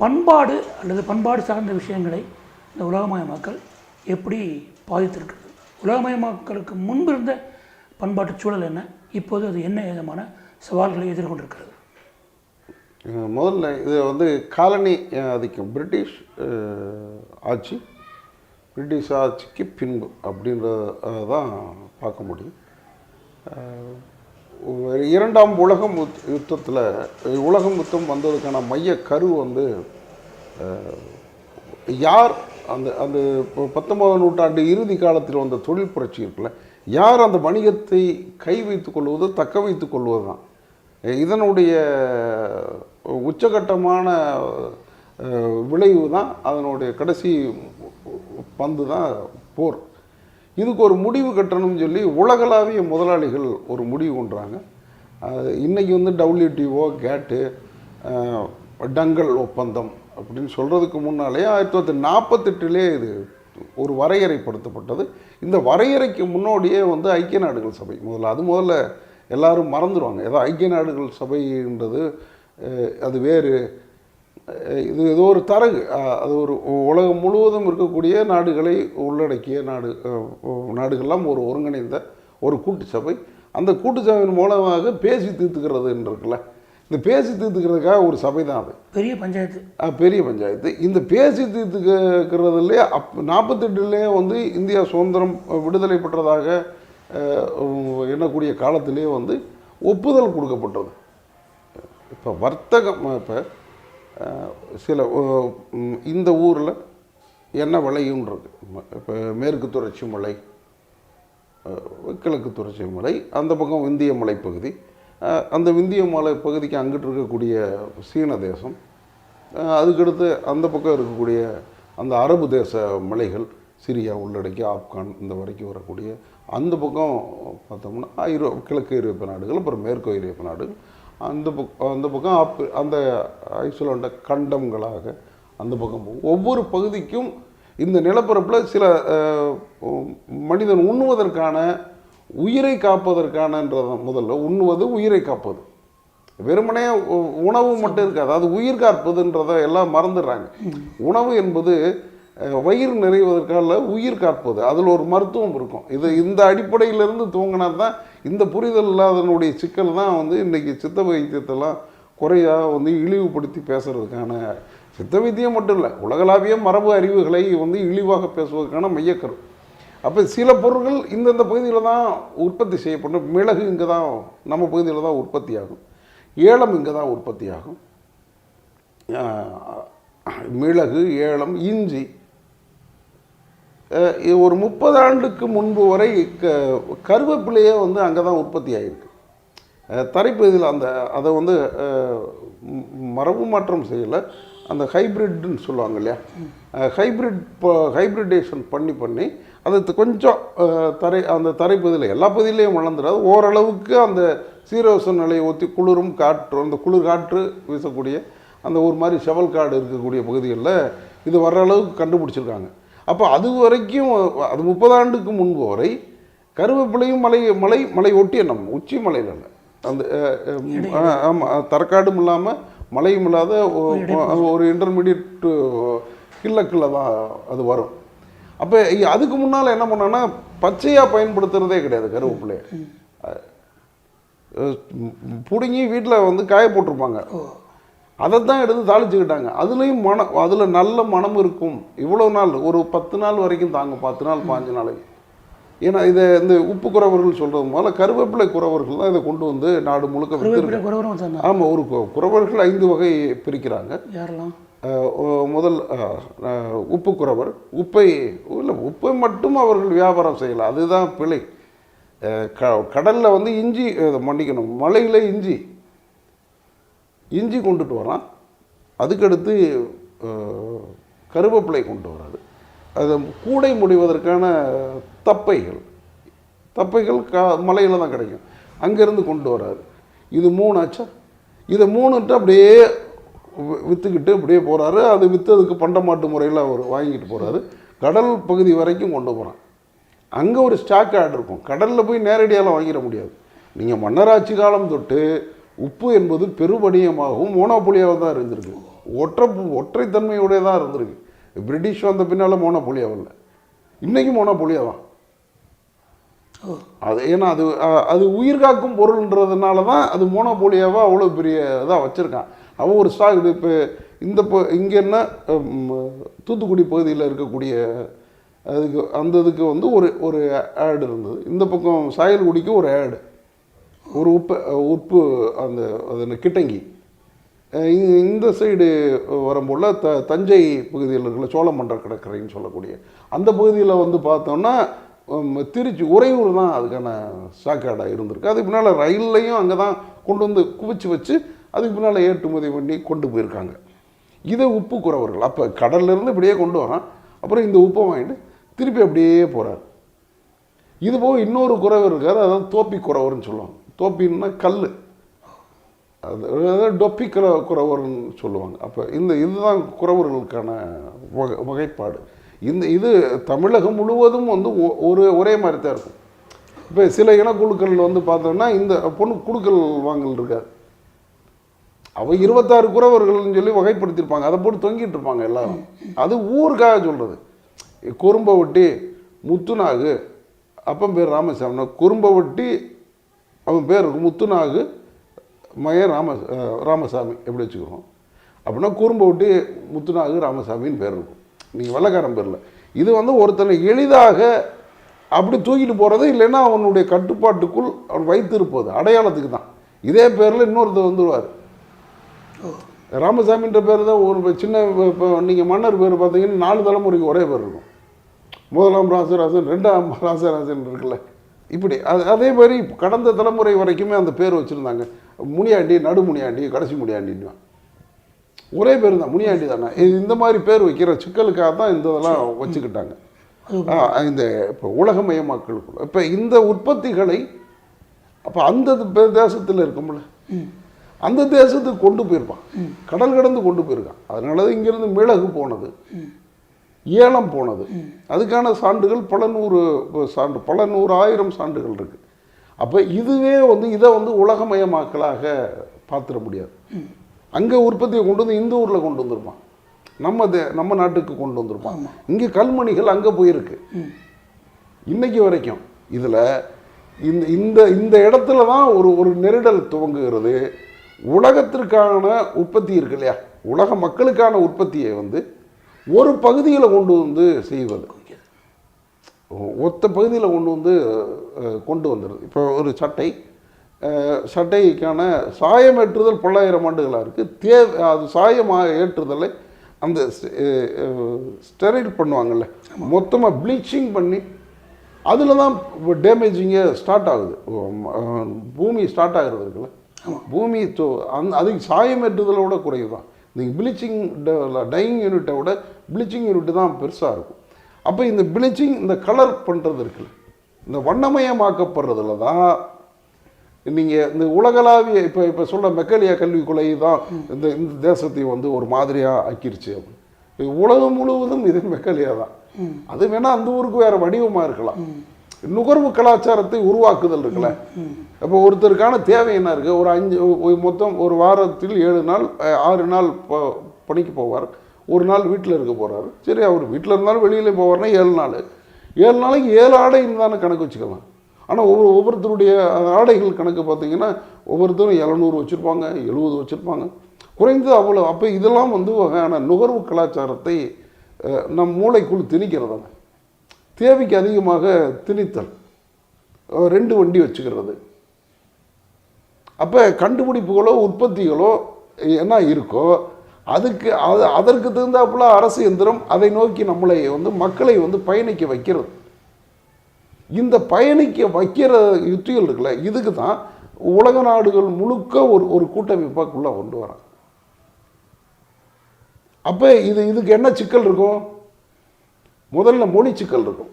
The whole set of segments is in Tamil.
பண்பாடு அல்லது பண்பாடு சார்ந்த விஷயங்களை இந்த உலகமயமாக்கல் எப்படி பாதித்திருக்கிறது? உலகமயமாக்கலுக்கு முன்பு இருந்த பண்பாட்டு சூழல் என்ன? இப்போது அது என்ன விதமான சவால்களை எதிர்கொண்டிருக்கிறது? முதல்ல இது வந்து காலனி ஆதிக்கம். பிரிட்டிஷ் ஆட்சி பிரிட்டிஷ் ஆட்சிக்கு பின்பு அப்படின்றத தான் பார்க்க முடியும். இரண்டாம் உலகம் யுத்தத்தில் உலகம் யுத்தம் வந்ததுக்கான மைய கரு வந்து யார் அந்த அந்த இப்போ பத்தொன்பதாம் நூற்றாண்டு இறுதி காலத்தில் வந்த தொழில் புரட்சி இருக்குல்ல யார் அந்த வணிகத்தை கை வைத்து கொள்வது தக்க வைத்து கொள்வது தான் இதனுடைய உச்சகட்டமான விளைவு தான் அதனுடைய கடைசி பந்து தான் போர். இதுக்கு ஒரு முடிவு கட்டணும்னு சொல்லி உலகளாவிய முதலாளிகள் ஒரு முடிவு கொண்டுறாங்க. அது வந்து டபிள்யூடிஓ கேட்டு டங்கல் ஒப்பந்தம் அப்படின்னு சொல்கிறதுக்கு முன்னாலே ஆயிரத்தி தொள்ளாயிரத்தி நாற்பத்தெட்டுலே இது ஒரு வரையறைப்படுத்தப்பட்டது. இந்த வரையறைக்கு முன்னோடியே வந்து ஐக்கிய நாடுகள் சபை. முதல்ல அது முதல்ல எல்லாரும் மறந்துடுவாங்க ஏதோ ஐக்கிய நாடுகள் சபைன்றது அது வேறு. இது ஏதோ ஒரு தரகு. அது ஒரு உலகம் முழுவதும் இருக்கக்கூடிய நாடுகளை உள்ளடக்கிய நாடு நாடுகள்லாம் ஒரு ஒருங்கிணைந்த ஒரு கூட்டு சபை. அந்த கூட்டு சபையின் மூலமாக பேசி தீர்த்துக்கிறதுன்னு இருக்குல்ல இந்த பேசி தீர்த்துக்கிறதுக்காக ஒரு சபை தான் அது. பெரிய பஞ்சாயத்து. பெரிய பஞ்சாயத்து. இந்த பேசி தீர்த்துக்கிறதுலே அப் நாற்பத்தெட்டுலேயே வந்து இந்தியா சுதந்திரம் விடுதலை பெற்றதாக எண்ணக்கூடிய காலத்திலேயே வந்து ஒப்புதல் கொடுக்கப்பட்டது. இப்போ வர்த்தகம் இப்போ சில இந்த ஊரில் என்ன விளையுன்றது இப்போ மேற்கு தொடர்ச்சி மலை கிழக்கு தொடர்ச்சி மலை அந்த பக்கம் விந்திய மலைப்பகுதி அந்த விந்திய மலை பகுதிக்கு அங்கிட்டு இருக்கக்கூடிய சீன தேசம் அதுக்கடுத்து அந்த பக்கம் இருக்கக்கூடிய அந்த அரபு தேச மலைகள் சிரியா உள்ளடக்கி ஆப்கான் இந்த வரைக்கும் வரக்கூடிய அந்த பக்கம் பார்த்தோம்னா ஐரோ கிழக்கு ஐரோப்பிய நாடுகள் அப்புறம் மேற்கு ஐரோப்பிய நாடுகள். அந்த பக்கம் அந்த பக்கம் அப் அந்த ஐசோலண்ட கண்டங்களாக அந்த பக்கம் போகும் ஒவ்வொரு பகுதிக்கும் இந்த நிலப்பரப்பில் சில மனிதன் உண்ணுவதற்கான உயிரை காப்பதற்கானன்றத முதல்ல உண்ணுவது உயிரை காப்பது. வெறுமனே உணவு மட்டும் இருக்காது. அது உயிர் காப்பதுன்றதை எல்லாம் மறந்துடுறாங்க. உணவு என்பது வயிறு நிறைவதற்கால உயிர் காப்பது. அதில் ஒரு மருத்துவம் இருக்கும். இது இந்த அடிப்படையிலிருந்து துவங்கினா தான் இந்த புரிதல் இல்லாதனுடைய சிக்கல் தான் வந்து இன்றைக்கி சித்த வைத்தியத்தெல்லாம் குறையாக வந்து இழிவுபடுத்தி பேசுகிறதுக்கான சித்த வைத்தியம் மட்டும் இல்லை உலகளாவிய மரபு அறிவுகளை வந்து இழிவாக பேசுவதற்கான மையக்கரு. அப்போ சில பொருட்கள் இந்தந்த பகுதியில் தான் உற்பத்தி செய்யப்படும். மிளகு இங்கே தான் நம்ம பகுதியில் தான் உற்பத்தி ஆகும். ஏலம் இங்கே தான் உற்பத்தி ஆகும். மிளகு ஏலம் இஞ்சி ஒரு முப்பது ஆண்டுக்கு முன்பு வரை க கருவேப்பிலையே வந்து அங்கே தான் உற்பத்தி ஆகிருக்கு தரைப்பகுதியில் அந்த அதை வந்து மரபு மாற்றம் செய்யலை. அந்த ஹைப்ரிட்னு சொல்லுவாங்க இல்லையா? ஹைப்ரிட் ஹைப்ரிடேஷன் பண்ணி பண்ணி அது கொஞ்சம் தரை அந்த தரைப்பகுதியில் எல்லா பகுதியிலையும் வளர்ந்துடாது. ஓரளவுக்கு அந்த சீரோச நிலையை ஒத்தி குளிரும் காற்று அந்த குளிர் காற்று வீசக்கூடிய அந்த ஒரு மாதிரி செவல் காடு இருக்கக்கூடிய பகுதிகளில் இது வர்ற அளவுக்கு கண்டுபிடிச்சிருக்காங்க. அப்போ அது வரைக்கும் அது முப்பது ஆண்டுக்கு முன்பு வரை கருவேப்பிலையும் மலை மலை மலை ஒட்டிய நம்ம உச்சி மலையில் இல்லை. அந்த ஆமாம் தரக்காடும் இல்லாமல் மலையும் இல்லாத ஒரு இன்டர்மீடியட் கில்லக்கில் தான் அது வரும். அப்போ அதுக்கு முன்னால் என்ன பண்ணோன்னா பச்சையாக பயன்படுத்துகிறதே கிடையாது கருவேப்பிலையை பிடுங்கி வீட்டில் வந்து காய போட்டிருப்பாங்க. அதை தான் எடுத்து தாளிச்சுக்கிட்டாங்க. அதுலேயும் மனம் அதில் நல்ல மனம் இருக்கும். இவ்வளோ நாள் ஒரு பத்து நாள் வரைக்கும் தாங்க பத்து நாள் பாஞ்சு நாளைக்கு. ஏன்னா இதை இந்த உப்பு குறவர்கள் சொல்கிறது முதல்ல கருவேப்பிலை குறவர்கள் தான் இதை கொண்டு வந்து நாடு முழுக்க சொன்னார் ஆமாம் ஒரு குறவர்கள் ஐந்து வகை பிரிக்கிறாங்க. யாரெல்லாம்? முதல் உப்பு குறவர். உப்பை இல்லை உப்பை மட்டும் அவர்கள் வியாபாரம் செய்யலை. அதுதான் பிழை. க கடலில் வந்து இஞ்சி மன்னிக்கணும். மலையில் இஞ்சி. இஞ்சி கொண்டுட்டு வரான் அதுக்கடுத்து கருவேப்பிலை கொண்டு வராது அது கூடை முடிவதற்கான தப்பைகள். தப்பைகள் கா மலையில் தான் கிடைக்கும். அங்கேருந்து கொண்டு வராது இது மூணு ஆச்சா இதை மூணுட்டு அப்படியே விற்றுக்கிட்டு அப்படியே போகிறாரு அது விற்றதுக்கு பண்டமாட்டு முறையில் அவர் வாங்கிட்டு போகிறாரு கடல் பகுதி வரைக்கும் கொண்டு போகிறான் அங்கே ஒரு ஸ்டாக் ஆர்டர் இருக்கும். கடலில் போய் நேரடியாலாம் வாங்கிட முடியாது. நீங்கள் மன்னராட்சி காலம் தொட்டு உப்பு என்பது பெருவணியமாகவும் மோனோபொலியாகவும் தான் இருந்திருக்கு. ஒற்றை ஒற்றைத்தன்மையோடய இருந்திருக்கு. பிரிட்டிஷ் வந்த பின்னால் மோனோபோலியா வரல இன்றைக்கும் மோனோபோலியா தான் அது ஏன்னா அது அது உயிர் காக்கும் பொருள்ன்றதுனால தான் அது மோனோபோலியாவாக அவ்வளோ பெரிய இதாக வச்சுருக்கான் அவன் ஒரு ஸ்டாக் இப்போ இந்த இப்போ இங்கே என்ன ம், தூத்துக்குடி பகுதியில் இருக்கக்கூடிய அதுக்கு அந்த இதுக்கு வந்து ஒரு ஒரு ஆடு இருந்தது. இந்த பக்கம் சாயல்குடிக்கு ஒரு ஆடு. ஒரு உப்பு உப்பு அந்த அது கிட்டங்கி. இந்த சைடு வரும்போல் த தஞ்சை பகுதியில் இருக்கிற சோழமன்ற கடற்கரைன்னு சொல்லக்கூடிய அந்த பகுதியில் வந்து பார்த்தோம்னா திருச்சி உறையூர் தான் அதுக்கான சாக்காடாக இருந்திருக்கு. அதுக்கு பின்னால் ரயில்லையும் அங்கே தான் கொண்டு வந்து குவிச்சு வச்சு அதுக்கு பின்னால் ஏற்றுமதி பண்ணி கொண்டு போயிருக்காங்க. இதை உப்பு குறவர்கள் அப்போ கடல்லேருந்து இப்படியே கொண்டு வரான். அப்புறம் இந்த உப்பை வாங்கிட்டு திருப்பி அப்படியே போகிறார் இது போக இன்னொரு குறவர் இருக்கார் அதான் தோப்பி குறவர்னு சொல்லுவாங்க. தோப்பின்னா கல் அது டொப்பி குற குறவர்னு சொல்லுவாங்க. அப்போ இந்த இதுதான் குறவர்களுக்கான வகை வகைப்பாடு. இந்த இது தமிழகம் முழுவதும் வந்து ஒ- ஒரு ஒரே மாதிரி தான் இருக்கும். இப்போ சில இனக்குழுக்கள் வந்து பார்த்தோம்னா இந்த பொண்ணு குழுக்கள் வாங்கல் இருக்காது. அவ இருபத்தாறு குறவர்கள்னு சொல்லி வகைப்படுத்தியிருப்பாங்க. அதை போட்டு தொங்கிட்டு இருப்பாங்க எல்லாரும். அது ஊருக்காக சொல்கிறது குறும்பவட்டி முத்துநாகு அப்பம் பேர் ராமசாமி. குறும்ப ஒட்டி அவன் பேர் இருக்கும் முத்துநாகு மய ராம ராமசாமி. எப்படி வச்சுக்கிறோம் அப்படின்னா குறும்ப ஒட்டி முத்துநாகு ராமசாமின்னு பேர் இருக்கும். நீங்கள் வெள்ளக்காரன் பேரில். இது வந்து ஒருத்தனை எளிதாக அப்படி தூக்கிட்டு போகிறது இல்லைன்னா அவனுடைய கட்டுப்பாட்டுக்குள் அவன் வைத்திருப்பது அடையாளத்துக்கு தான். இதே பேரில் இன்னொருத்தர் வந்துடுவார் ராமசாமின்ற பேர் தான் ஒரு சின்ன இப்போ நீங்கள் மன்னர் பேர் பார்த்தீங்கன்னா நாலு தலைமுறைக்கு ஒரே பேர் இருக்கும். முதலாம் ராசராசன் ரெண்டாம் ராசராசன் இருக்குல்ல. இப்படி அது அதே மாதிரி கடந்த தலைமுறை வரைக்குமே அந்த பேர் வச்சுருந்தாங்க. முனியாண்டி நடு முனியாண்டி கடைசி முனியாண்டின்னு ஒரே பேர் தான் முனியாண்டி தானே. இந்த மாதிரி பேர் வைக்கிற சிக்கலுக்காக தான் இந்த இதெல்லாம் வச்சுக்கிட்டாங்க. இந்த இப்போ உலகமயமாக்கலுக்குள்ள இப்போ இந்த உற்பத்திகளை அப்போ அந்த தேசத்தில் இருக்கும்ல. அந்த தேசத்துக்கு கொண்டு போயிருப்பான். கடல் கடந்து கொண்டு போயிருக்கான். அதனால தான் இங்கேருந்து மிளகு போனது. ஏலம் போனது. அதுக்கான சான்றுகள் பல நூறு சான்று பல நூறு ஆயிரம் சான்றுகள் இருக்கு. அப்போ இதுவே வந்து இதை வந்து உலகமயமாக்கலாக பார்த்துட முடியாது. அங்கே உற்பத்தியை கொண்டு வந்து இந்த ஊரில் கொண்டு வந்திருப்பான் நம்ம தே நம்ம நாட்டுக்கு கொண்டு வந்திருப்பான் இங்கே கல்மணிகள் அங்கே போயிருக்கு. இன்னைக்கு வரைக்கும் இதில் இந்த இந்த இந்த இடத்துல தான் ஒரு ஒரு நெருடல் துவங்குகிறது. உலகத்திற்கான உற்பத்தி இருக்கு இல்லையா? உலக மக்களுக்கான உற்பத்தியை வந்து ஒரு பகுதியில் கொண்டு வந்து செய்வது. ஒத்த பகுதியில் கொண்டு வந்து கொண்டு வந்துடுது இப்போ ஒரு சட்டை சட்டைக்கான சாயம் ஏற்றுதல் பல்லாயிரம் ஆண்டுகளாக இருக்குது தே அது சாயமாக ஏற்றுதலை அந்த ஸ்டெரைல் பண்ணுவாங்கல்ல. மொத்தமாக ப்ளீச்சிங் பண்ணி அதில் தான் டேமேஜிங்கே ஸ்டார்ட் ஆகுது. பூமி ஸ்டார்ட் ஆகிறது இருக்குல்ல. பூமி அந்த அதுக்கு சாயம் ஏற்றுதலோட குறைவு தான். நீங்கள் ப்ளீச்சிங் டையிங் யூனிட்டை விட ப்ளீச்சிங் யூனிட் தான் பெருசாக இருக்கும். அப்போ இந்த ப்ளீச்சிங் இந்த கலர் பண்ணுறது இருக்குல்ல இந்த வண்ணமயமாக்கப்படுறதுல தான் நீங்கள் இந்த உலகளாவிய இப்போ இப்போ சொல்ல மெக்காலியா கல்வி கொலை தான் இந்த இந்த தேசத்தை வந்து ஒரு மாதிரியாக ஆக்கிருச்சு அப்படின்னு. உலகம் முழுவதும் இது மெக்காலியா தான். அது வேணால் அந்த ஊருக்கு வேறு வடிவமாக இருக்கலாம். நுகர்வு கலாச்சாரத்தை உருவாக்குதல் இருக்குல்ல? இப்போ ஒருத்தருக்கான தேவை என்ன இருக்குது ஒரு அஞ்சு மொத்தம் ஒரு வாரத்தில் ஏழு நாள் ஆறு நாள் ப- பணிக்கு போவார். ஒரு நாள் வீட்டில் இருக்க போகிறாரு சரி அவர் வீட்டில் இருந்தாலும் வெளியில போவார்னா ஏழு நாள். ஏழு நாளைக்கு ஏழு ஆடைன்னு தானே கணக்கு வச்சுக்கலாம் ஆனால் ஒவ்வொரு ஒவ்வொருத்தருடைய ஆடைகள் கணக்கு பார்த்தீங்கன்னா ஒவ்வொருத்தரும் எழுநூறு வச்சுருப்பாங்க எழுபது வச்சுருப்பாங்க. குறைந்தது அவ்வளோ அப்போ இதெல்லாம் வந்து வகையான நுகர்வு கலாச்சாரத்தை நம் மூளைக்குள் திணிக்கிறதாங்க. தேவைக்கு அதிகமாக திணித்தல். ரெண்டு வண்டி வச்சுக்கிறது. அப்போ கண்டுபிடிப்புகளோ உற்பத்திகளோ என்ன இருக்கோ அதுக்கு அது அதற்கு தகுந்தாப்புல அரசு எந்திரம் அதை நோக்கி நம்மளை வந்து மக்களை வந்து பயணிக்க வைக்கிறது. இந்த பயணிக்க வைக்கிற யுத்திகள் இருக்குல்ல இதுக்கு தான் உலக நாடுகள் முழுக்க ஒரு ஒரு கூட்டமைப்பாக்குள்ளே கொண்டு வராங்க. அப்போ இது இதுக்கு என்ன சிக்கல் இருக்கும்? முதல்ல மொழி சிக்கல் இருக்கும்.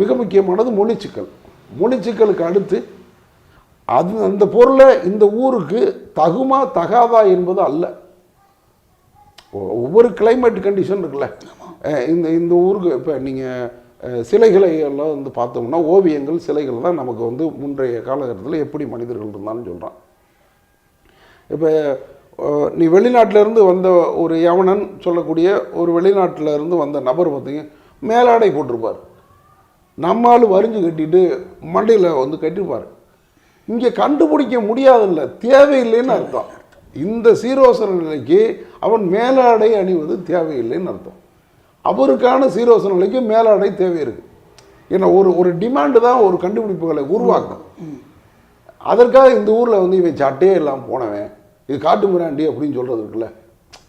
மிக முக்கியமானது மொழி சிக்கல். மொழி சிக்கலுக்கு அடுத்து அது அந்த பொருளை இந்த ஊருக்கு தகுமா தகாதா என்பது அல்ல. ஒவ்வொரு கிளைமேட் கண்டிஷன் இருக்குல்ல. இந்த இந்த ஊருக்கு இப்போ நீங்கள் சிலைகளை எல்லாம் வந்து பார்த்தோம்னா ஓவியங்கள் சிலைகள் தான் நமக்கு வந்து முன்றைய காலகட்டத்தில் எப்படி மனிதர்கள் இருந்தான்னு சொல்கிறான் இப்போ நீ வெளிநாட்டுல இருந்து வந்த ஒரு யவனன் சொல்லக்கூடிய ஒரு வெளிநாட்டுல இருந்து வந்த நபர் பார்த்தீங்க மேலாடை போட்டிருப்பார். நம்மால் வரிஞ்சு கட்டிட்டு மண்டையில் வந்து கட்டிருப்பார். இங்கே கண்டுபிடிக்க முடியாதில்ல தேவையில்லைன்னு அர்த்தம். இந்த சீரோசன நிலைக்கு அவன் மேலாடை அணிவது தேவையில்லைன்னு அர்த்தம். அவருக்கான சீரோசன நிலைக்கு மேலாடை தேவை இருக்கு. ஏன்னா ஒரு ஒரு டிமாண்டு தான் ஒரு கண்டுபிடிப்புகளை உருவாக்கும். அதற்காக இந்த ஊரில் வந்து இவன் சட்டையே இல்லாமல் போனவன். இது காட்டு மிராண்டி அப்படின்னு சொல்கிறது இருக்குல்ல.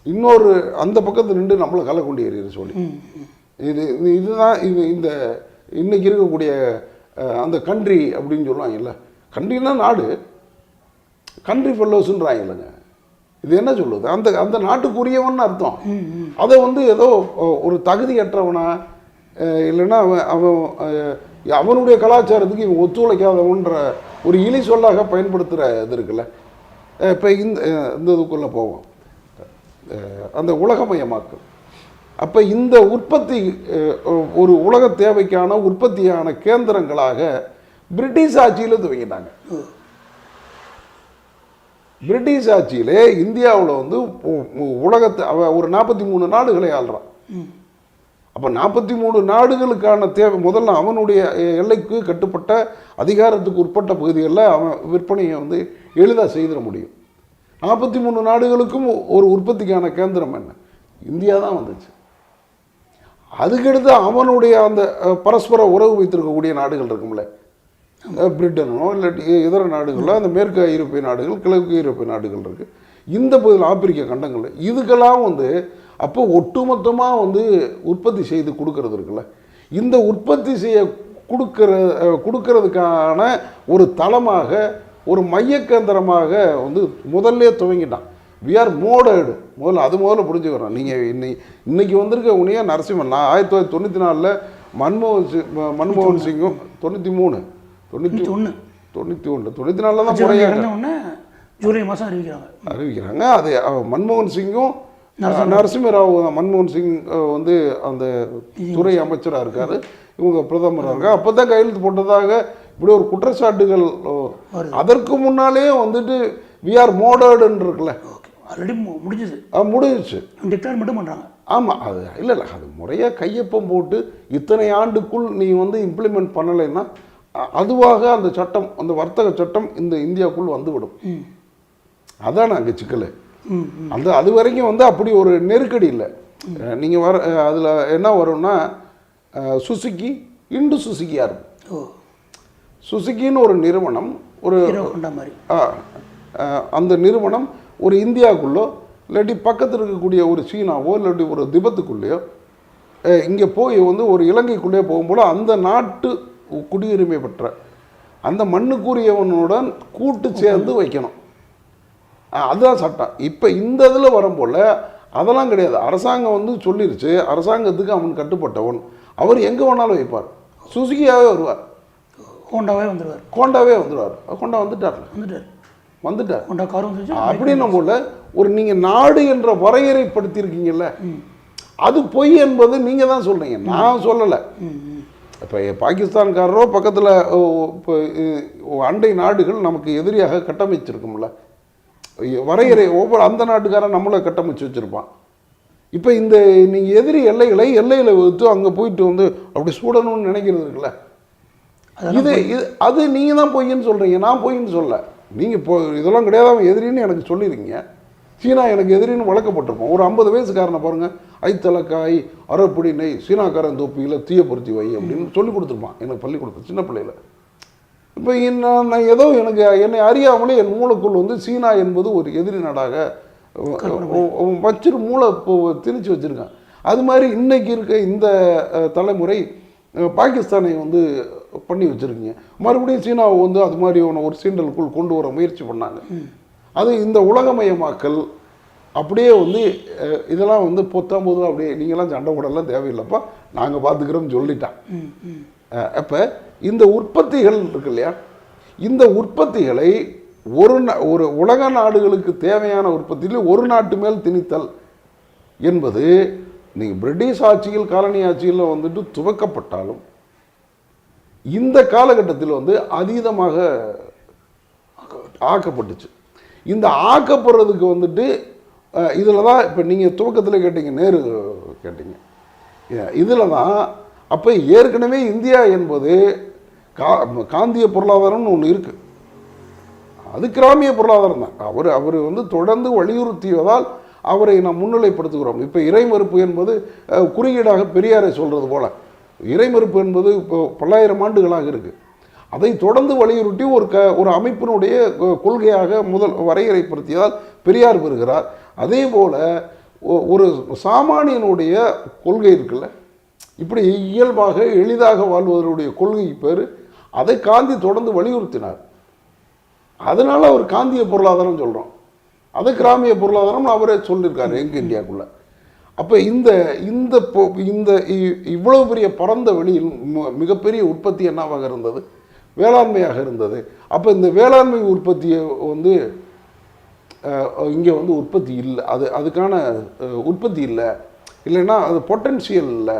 இன்னொரு அந்த பக்கத்து நின்று நம்மளை கள்ள கொண்டு எறிகிற சொல்லி இது இது- இதுதான் இது இந்த இன்னைக்கு இருக்கக்கூடிய அந்த கண்ட்ரி அப்படின்னு சொல்லுவாங்கல்ல. கண்ட்ரினா நாடு. கண்ட்ரி ஃபெல்லோஸ்ன்றாங்க இல்லைங்க இது என்ன சொல்லுது? அந்த அந்த நாட்டுக்குரியவன் அர்த்தம். அதை வந்து ஏதோ ஒரு தகுதியற்றவனா இல்லைன்னா அவன் அவன் அவனுடைய கலாச்சாரத்துக்கு இவன் ஒத்துழைக்காதவன்ற ஒரு இலி சொல்லாக பயன்படுத்துகிற இது இருக்குல்ல. இப்போ இந்த இந்த இதுக்குள்ளே போவோம். அந்த உலகமயமாக்கல். அப்போ இந்த உற்பத்தி ஒரு உலக தேவைக்கான உற்பத்தியான கேந்திரங்களாக பிரிட்டிஷ் ஆட்சியில் துவங்கிட்டாங்க. பிரிட்டிஷ் ஆட்சியிலே இந்தியாவில் வந்து உலகத்தை அவன் ஒரு நாற்பத்தி மூணு நாடுகளை ஆள்றான். அப்போ நாற்பத்தி மூணு நாடுகளுக்கான தேவை முதல்ல அவனுடைய எல்லைக்கு கட்டுப்பட்ட அதிகாரத்துக்கு உட்பட்ட பகுதிகளில் அவன் விற்பனையை வந்து எளிதாக செய்திட முடியும். நாற்பத்தி மூணு நாடுகளுக்கும் ஒரு உற்பத்திக்கான கேந்திரம் என்ன? இந்தியா தான் வந்துச்சு. அதுக்கடுத்து அவனுடைய அந்த பரஸ்பர உறவு வைத்திருக்கக்கூடிய நாடுகள் இருக்கும்ல. அந்த பிரிட்டனோ இல்லாட்டி இதர நாடுகளோ அந்த மேற்கு ஐரோப்பிய நாடுகள் கிழக்கு ஐரோப்பிய நாடுகள் இருக்குது இந்த பகுதியில் ஆப்பிரிக்க கண்டங்கள் இதுக்கெல்லாம் வந்து அப்போ ஒட்டுமொத்தமாக வந்து உற்பத்தி செய்து கொடுக்கறது இருக்குல்ல. இந்த உற்பத்தி செய்ய கொடுக்கற கொடுக்கறதுக்கான ஒரு தளமாக ஒரு மையக்கேந்திரமாக வந்து முதல்ல துவங்கிட்டான். வி ஆர் மோடர்டு முதல்ல அது முதல்ல புரிஞ்சுக்கிறோம் நீங்கள் இன்னை இன்னைக்கு வந்திருக்க உனியா நரசிம்மன். நான் ஆயிரத்தி தொள்ளாயிரத்தி தொண்ணூற்றி நாலில் மன்மோகன் சிங் மன்மோகன் சிங்கும் தொண்ணூற்றி மூணு. தொண்ணூற்றி ஒன்று தொண்ணூற்றி ஒன்று தொண்ணூற்றி நாலில் தான் முறையாக ஜூலை மாதம் அறிவிக்கிறாங்க. அறிவிக்கிறாங்க. அது மன்மோகன் சிங்கும் நரசிம்மராவ். தான். மன்மோகன் சிங் வந்து அந்த துறை அமைச்சராக இருக்காரு. இவங்க பிரதமராக இருக்காங்க. அப்போ தான் கையெழுத்து போட்டதாக இப்படி ஒரு குற்றச்சாட்டுகள். அதற்கு முன்னாலே வந்துட்டு வி ஆர் மோடர்டுன்னு இருக்குல்ல ஆல்ரெடி முடிஞ்சது. அது முடிஞ்சிச்சு. டிக்ளேர் மட்டும் பண்ணுறாங்க ஆமாம் அது இல்லை இல்லை அது முறையாக கையொப்பம் போட்டு இத்தனை ஆண்டுக்குள் நீ வந்து இம்ப்ளிமெண்ட் பண்ணலைன்னா அதுவாக அந்த சட்டம் அந்த வர்த்தக சட்டம் இந்த இந்தியாவுக்குள் வந்துவிடும். அதான் அங்கே சிக்கல். அந்த அது வரைக்கும் வந்து அப்படி ஒரு நெருக்கடி இல்லை. நீங்கள் வர அதில் என்ன வரும்னா அஹ், சுசுகி இண்டு சுசுகியாக இருக்கும். சுசுகின்னு ஒரு நிறுவனம் ஒரு மாதிரி. அந்த நிறுவனம் ஒரு இந்தியாவுக்குள்ளோ இல்லாட்டி பக்கத்தில் இருக்கக்கூடிய ஒரு சீனாவோ இல்லாட்டி ஒரு திபத்துக்குள்ளேயோ இங்கே போய் வந்து ஒரு இலங்கைக்குள்ளேயே போகும்போது அந்த நாட்டு குடியுரிமை பெற்ற அந்த மண்ணுக்குரியவனுடன் கூட்டு சேர்ந்து வைக்கணும். அதுதான் சட்டம். இப்போ இந்த இதில் வரும்போல அதெல்லாம் கிடையாது. அரசாங்கம் வந்து சொல்லிருச்சு அரசாங்கத்துக்கு அவன் கட்டுப்பட்டவன். அவர் எங்கே வேணாலும் வைப்பார். சுசுகியாவே வருவார். ஹோண்டாவே வந்துடுவார் ஹோண்டாவே வந்துடுவார் வந்துட்டார்ல. வந்துட்டார். வந்துட்டார் ஹோண்டா கார் வந்துச்சு அப்படின்னும் போல ஒரு நீங்க நாடு என்ற வரையறைப்படுத்தியிருக்கீங்கல்ல அது பொய் என்பது நீங்க தான் சொல்றீங்க. நான் சொல்லலை. இப்போ பாகிஸ்தான்காரரோ பக்கத்தில் இப்போ அண்டை நாடுகள் நமக்கு எதிரியாக கட்டமைச்சிருக்கும்ல. வரையறை ஒவ்வொரு அந்த நாட்டுக்காரன் நம்மளை கட்டமைச்சு வச்சிருப்பான். இப்போ இந்த நீங்கள் எதிரி எல்லைகளை எல்லையில் வைத்து அங்கே போயிட்டு வந்து அப்படி சுடணும்னு நினைக்கிறது இருக்குல்ல. இது இது அது நீங்கள் தான் பொய்ன்னு சொல்கிறீங்க நான் பொய்ன்னு சொல்ல. நீங்கள் இப்போ இதெல்லாம் கிடையாது அவன் எதிரின்னு எனக்கு சொல்லிடுங்க சீனா எனக்கு எதிரின்னு வழக்கப்பட்டிருப்போம் ஒரு ஐம்பது வயசுக்காரனை பாருங்கள் ஐத்தலக்காய் அரைப்பொடி நெய் சீனாக்காரன் தொப்பியில் தீய பொருத்தி வை அப்படின்னு சொல்லி கொடுத்துருப்பான். எனக்கு பள்ளிக்கூடத்தில் சின்ன பிள்ளையில. இப்போ நான் நான் ஏதோ எனக்கு என்னை அறியாமலே என் மூளைக்குள் வந்து சீனா என்பது ஒரு எதிரி நாடாக வச்சிரு மூளை திணிச்சு வச்சுருக்கான். அது மாதிரி இன்னைக்கு இருக்க இந்த தலைமுறை பாகிஸ்தானை வந்து பண்ணி வச்சுருக்கீங்க. மறுபடியும் சீனாவை வந்து அது மாதிரியான ஒரு சீண்டலுக்குள் கொண்டு வர முயற்சி பண்ணாங்க. அது இந்த உலகமயமாக்கல் அப்படியே வந்து இதெல்லாம் வந்து பொத்தாம் போதும் அப்படியே நீங்களாம் சண்டை போடலாம் தேவையில்லைப்பா. நாங்கள் பார்த்துக்கிறோம்னு சொல்லிட்டான். அப்போ இந்த உற்பத்திகள் இருக்கு இல்லையா? இந்த உற்பத்திகளை ஒரு நா- ஒரு உலக நாடுகளுக்கு தேவையான உற்பத்தியில் ஒரு நாட்டு மேல் திணித்தல் என்பது நீங்கள் பிரிட்டிஷ் ஆட்சியில் காலனி ஆட்சியில் வந்துட்டு துவக்கப்பட்டாலும் இந்த காலகட்டத்தில் வந்து அதீதமாக ஆக்கப்பட்டுச்சு. இந்த ஆக்கப்படுறதுக்கு வந்துட்டு இதில் தான் இப்போ நீங்கள் துவக்கத்தில் கேட்டீங்க நேரு கேட்டீங்க. இதில் தான் அப்போ ஏற்கனவே இந்தியா என்பது கா காந்திய பொருளாதாரம்னு ஒன்று இருக்குது அது கிராமிய பொருளாதாரம் தான். அவர் அவர் வந்து தொடர்ந்து வலியுறுத்தியதால் அவரை நாம் முன்னிலைப்படுத்துகிறோம். இப்போ இறைமறுப்பு என்பது குறியீடாக பெரியாரை சொல்கிறது போல். இறைமறுப்பு என்பது இப்போ பல்லாயிரம் ஆண்டுகளாக இருக்குது அதை தொடர்ந்து வலியுறுத்தி ஒரு க ஒரு அமைப்பினுடைய கொள்கையாக முதல் வரையறைப்படுத்தியதால் பெரியார் பெறுகிறார் அதே போல் ஒரு சாமானியனுடைய கொள்கை இருக்குல்ல. இப்படி இயல்பாக எளிதாக வாழ்வதனுடைய கொள்கை பேர் அதை காந்தி தொடர்ந்து வலியுறுத்தினார். அதனால் அவர் காந்திய பொருளாதாரம் சொல்கிறோம் அது கிராமிய பொருளாதாரம்னு அவரே சொல்லியிருக்காரு எங்க இந்தியாக்குள்ளே. அப்போ இந்த இந்த இந்த இ- இவ்வளவு பெரிய பரந்த வெளியில் மிகப்பெரிய உற்பத்தி என்னவாக இருந்தது? வேளாண்மையாக இருந்தது. அப்போ இந்த வேளாண்மை உற்பத்தியை வந்து இங்கே வந்து உற்பத்தி இல்லை. அது அதுக்கான உற்பத்தி இல்லை. இல்லைன்னா அது பொட்டன்சியல் இல்லை.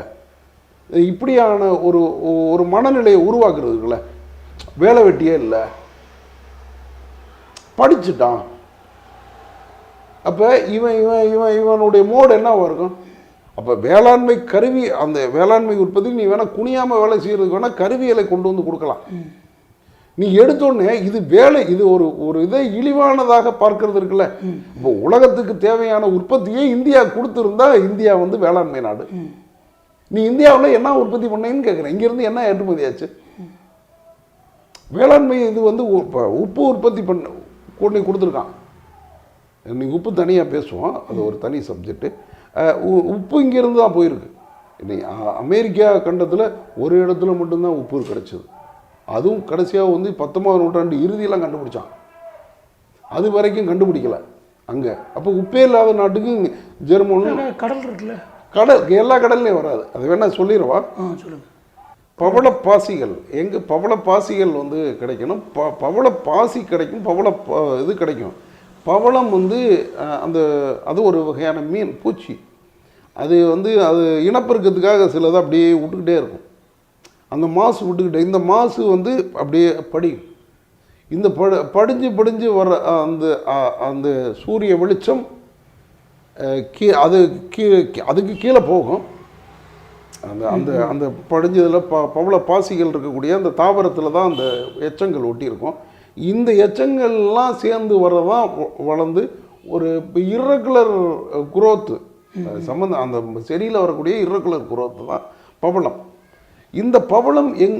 இப்படியான ஒரு ஒரு மனநிலையை உருவாக்குறதுக்குள்ள வேலை வெட்டியே இல்லை. படிச்சுட்டான். அப்போ இவன் இவன் இவன் இவனுடைய மோடு என்னவா இருக்கும்? அப்போ வேளாண்மை கருவி அந்த வேளாண்மை உற்பத்தி நீ வேணால் குனியாமல் வேலை செய்யறதுக்கு வேணால் கருவிகளை கொண்டு வந்து கொடுக்கலாம். நீ எடுத்தோடனே இது வேலை இது ஒரு ஒரு இதை இழிவானதாக பார்க்கறது இருக்குல்ல? இப்போ உலகத்துக்கு தேவையான உற்பத்தியை இந்தியா கொடுத்துருந்தா இந்தியா வந்து வேளாண்மை நாடு. நீ இந்தியாவில் என்ன உற்பத்தி பண்ணேன்னு கேட்குறேன் இங்கேருந்து என்ன ஏற்றுமதி ஆச்சு? வேளாண்மை இது வந்து உப்பு உற்பத்தி பண்ண கொண்டு கொடுத்துருக்கான். நீங்கள் உப்பு தனியாக பேசுவோம். அது ஒரு தனி சப்ஜெக்ட்டு உப்பு இங்கேருந்து தான் போயிருக்கு இன்னைக்கு அமெரிக்கா கண்டத்தில் ஒரு இடத்துல மட்டும்தான் உப்பு கிடைச்சது. அதுவும் கடைசியாக வந்து பத்தொன்பது நூற்றாண்டு இறுதியெல்லாம் கண்டுபிடிச்சான். அது வரைக்கும் கண்டுபிடிக்கல. அங்கே. அப்போ உப்பே இல்லாத நாட்டுக்கு ஜெர்மன் கடல் இருக்குல்ல. கடல் எல்லா கடல்லையும் வராது. அது வேணா சொல்லிடுவா? சொல்லுங்கள் பவள பாசிகள் எங்கே பவள பாசிகள் வந்து கிடைக்கணும். ப பவள பாசி கிடைக்கும். பவள இது கிடைக்கும். பவளம் வந்து அந்த அது ஒரு வகையான மீன் பூச்சி. அது வந்து அது இனப்பெருக்கத்துக்காக சிலது அப்படியே விட்டுக்கிட்டே இருக்கும். அந்த மாசு விட்டுக்கிட்டே இந்த மாசு வந்து அப்படியே படியும். இந்த படு படிஞ்சு படிஞ்சு வர அந்த அந்த சூரிய வெளிச்சம் கீ அது கீ அதுக்கு கீழே போகும். அந்த அந்த அந்த படிஞ்சதில் ப பவள பாசிகள் இருக்கக்கூடிய அந்த தாவரத்தில் தான் அந்த எச்சங்கள் ஒட்டியிருக்கும். இந்த எச்சங்கள்லாம் சேர்ந்து வரதான் வளர்ந்து ஒரு இரகுலர் குரோத்து சம்மந்தம் அந்த செடியில் வரக்கூடிய இரகுலர் குரோத்து தான் பவளம். இந்த பவளம் எங்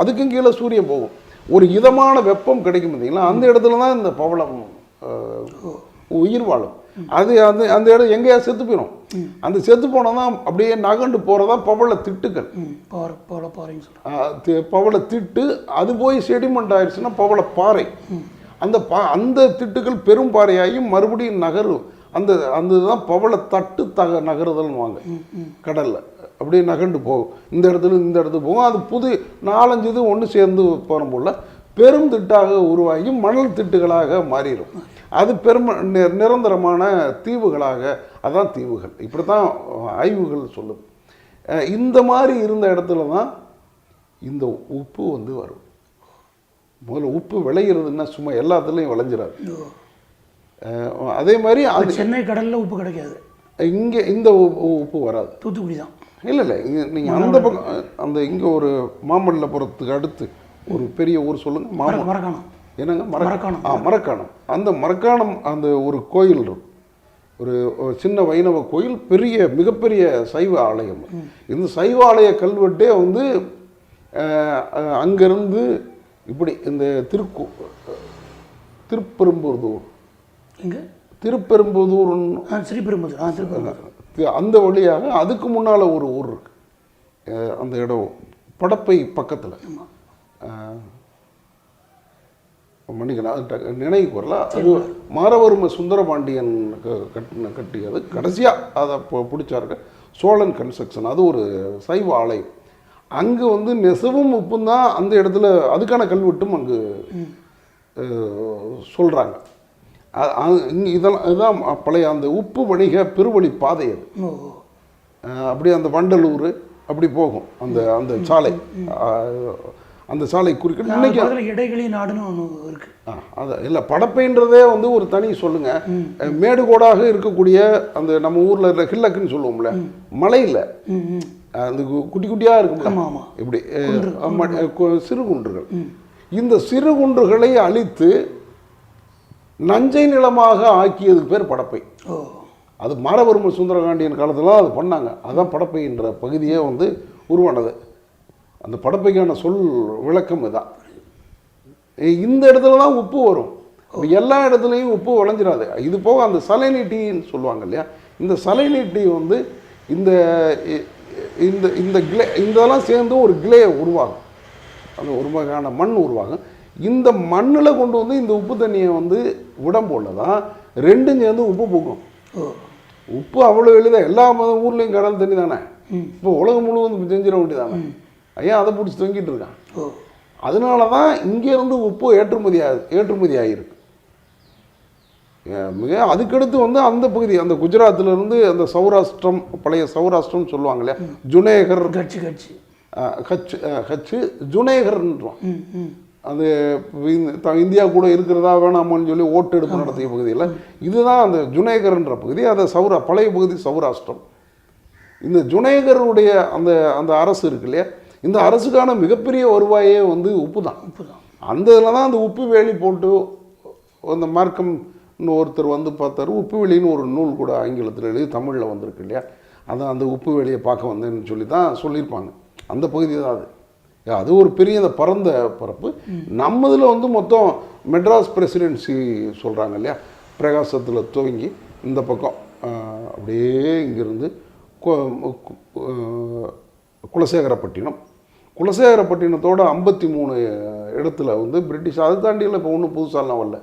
அதுக்கும் கீழே சூரியன் போகும். ஒரு இதமான வெப்பம் கிடைக்கும் பார்த்தீங்களா? அந்த இடத்துல தான் இந்த பவளம் உயிர் வாழும். அது அந்த அந்த இடம் எங்கேயா செத்து போயிடும் அந்த செத்து போனால் தான் அப்படியே நகண்டு போகிறதா பவள திட்டுக்கள் பவள திட்டு அது போய் செடிமெண்ட் ஆயிடுச்சுன்னா பவள பாறை. அந்த பா அந்த திட்டுகள் பெரும் பாறையாகி மறுபடியும் நகரும். அந்த அந்த தான் பவள தட்டு தக நகருதல்னு வாங்க கடலில். அப்படியே நகண்டு போகும். இந்த இடத்துல இந்த இடத்துக்கு போகும். அது புது நாலஞ்சு இது ஒன்று சேர்ந்து போகிற போல பெரும் திட்டாக உருவாகி மணல் திட்டுகளாக மாறிடும் அது பெரும் நிரந்தரமான தீவுகளாக அதான் தீவுகள். இப்படி தான் ஆய்வுகள் சொல்லுது அஹ் இந்த மாதிரி இருந்த இடத்துல தான் இந்த உப்பு வந்து வரும். முதல்ல உப்பு விளையிறதுன்னா சும்மா எல்லாத்துலேயும் விளைஞ்சிடாது அதே மாதிரி அது சென்னை கடலில் உப்பு கிடைக்காது. இங்கே இந்த உப்பு வராது. தூத்துக்குடி தான். இல்லை இல்லை இங்கே நீங்கள் அந்த பக்கம் அந்த இங்கே ஒரு மாமல்லபுரத்துக்கு அடுத்து ஒரு பெரிய ஊர் சொல்லுங்க மாம மர மரக்காணம். என்னங்க? மர மரக்காணம். ஆ மரக்காணம். அந்த மரக்காணம் அந்த ஒரு கோயில் இருக்கும் ஒரு சின்ன வைணவ கோயில் பெரிய மிகப்பெரிய சைவ ஆலயம். இந்த சைவ ஆலய கல்வெட்டே வந்து அங்கிருந்து இப்படி இந்த திருக்கு திருப்பெரும்புதூர். ஸ்ரீபெரும்புதூர். ஆ திருப்பெரும்புதூர் தி- அந்த வழியாக அதுக்கு முன்னால் ஒரு ஊர் இருக்கு. அந்த இடம் படப்பை பக்கத்தில். மன்னிக்கணும் நினைவுக்கு வரல அது மாரவர்ம சுந்தரபாண்டியன் கட்டின கட்டியது. கடைசியாக அதை பு- பிடிச்சாருங்க. சோழன் கன்ஸ்ட்ரக்ஷன் அது ஒரு சைவ ஆலயம். அங்கே வந்து நெசவும் உப்பும் தான் அந்த இடத்துல அதுக்கான கல்வெட்டும் அங்கு சொல்கிறாங்க இதெல்லாம் இதுதான் பழைய அந்த உப்பு வணிக பெருவழி பாதை அது. அப்படியே அந்த வண்டலூர் அப்படி போகும். அந்த அந்த சாலை. அந்த சாலை குறுக்கிட்டு அது இன்னைக்கு இடைகளி நாடுன்னு ஒன்று இருக்குது ஆ, அது இல்லை படப்பைன்றதே வந்து ஒரு தனி சொல்லுங்க. மேடுகோடாக இருக்கக்கூடிய அந்த நம்ம ஊர்ல இருக்கிற ஹில்லக்குன்னு சொல்லுவோம்ல மலையில். அந்த குட்டி குட்டியா இருக்கும்ல. ஆமாம் ஆமாம் இப்படி சிறு குன்றுகள். இந்த சிறு குன்றுகளை அழித்து நஞ்சை நிலமாக ஆக்கியதுக்கு பேர் படப்பை. அது மாரவர்ம சுந்தரகாண்டியன் காலத்துல அது பண்ணாங்க. அதான் படப்பைன்ற பகுதியே வந்து உருவானது. அந்த படப்பைக்கான சொல் விளக்கம் இதான். இந்த இடத்துல தான் உப்பு வரும். எல்லா இடத்துலையும் உப்பு விளைஞ்சிடாது இது போக அந்த சலைனி டீன்னு சொல்லுவாங்க இல்லையா? இந்த சலைனி டீ வந்து இந்த இந்த இந்த கிளே இதெல்லாம் சேர்ந்து ஒரு கிளே உருவாகும் அந்த ஒரு வகையான மண் உருவாகும். இந்த மண்ணில் கொண்டு வந்து இந்த உப்பு தண்ணியை வந்து விடம்போல தான் ரெண்டும் சேர்ந்து உப்பு பூக்கும். உப்பு அவ்வளோ எளிதாக எல்லா ஊர்லேயும் கடல் தண்ணி தானே? இப்போ உலகம் முழுவதும் செஞ்சிட வேண்டியதானே ஐயா அதை பிடிச்சி தொங்கிட்டு இருக்கான். அதனால தான் இங்கேருந்து உப்பு ஏற்றுமதி ஏற்றுமதி ஆகிருக்கு மிக அதுக்கடுத்து வந்து அந்த பகுதி அந்த குஜராத்ல இருந்து அந்த சௌராஷ்டிரம் பழைய சௌராஷ்டிரம் சொல்லுவாங்க இல்லையா ஜுனேகர். கட்சி கட்சி. அஹ், கட்சு ஜுனேகர்ன்றோம் அது இந்தியா கூட இருக்கிறதா வேணாமான்னு சொல்லி ஓட்டெடுப்பு நடத்திய பகுதியில் இதுதான் அந்த ஜுனேகர்ன்ற பகுதி. அது சௌரா பழைய பகுதி சௌராஷ்டிரம். இந்த ஜுனேகருடைய அந்த அந்த அரசு இருக்கு இல்லையா? இந்த அரசுக்கான மிகப்பெரிய வருவாயே வந்து உப்பு தான் உப்பு தான் அந்த இதில் தான் அந்த உப்பு வேலி போட்டு அந்த மார்க்கம் ஒருத்தர் வந்து பார்த்தாரு. உப்பு வெளின்னு ஒரு நூல் கூட ஆங்கிலத்தில் எழுதி தமிழில் வந்திருக்கு இல்லையா? அதான் அந்த உப்பு வெளியை பார்க்க வந்தேன்னு சொல்லி தான் சொல்லியிருப்பாங்க. அந்த பகுதி தான் அது அது ஒரு பெரிய அந்த பரந்த பரப்பு. நம்மதில் வந்து மொத்தம் மெட்ராஸ் பிரசிடென்சி சொல்கிறாங்க இல்லையா? பிரகாசத்தில் துவங்கி இந்த பக்கம் அப்படியே இங்கிருந்து குலசேகரப்பட்டினம் குலசேகரப்பட்டினத்தோட ஐம்பத்தி மூணு இடத்துல வந்து பிரிட்டிஷ் அதை தாண்டியில் இப்போ ஒன்றும் புதுசாலாம் வரல.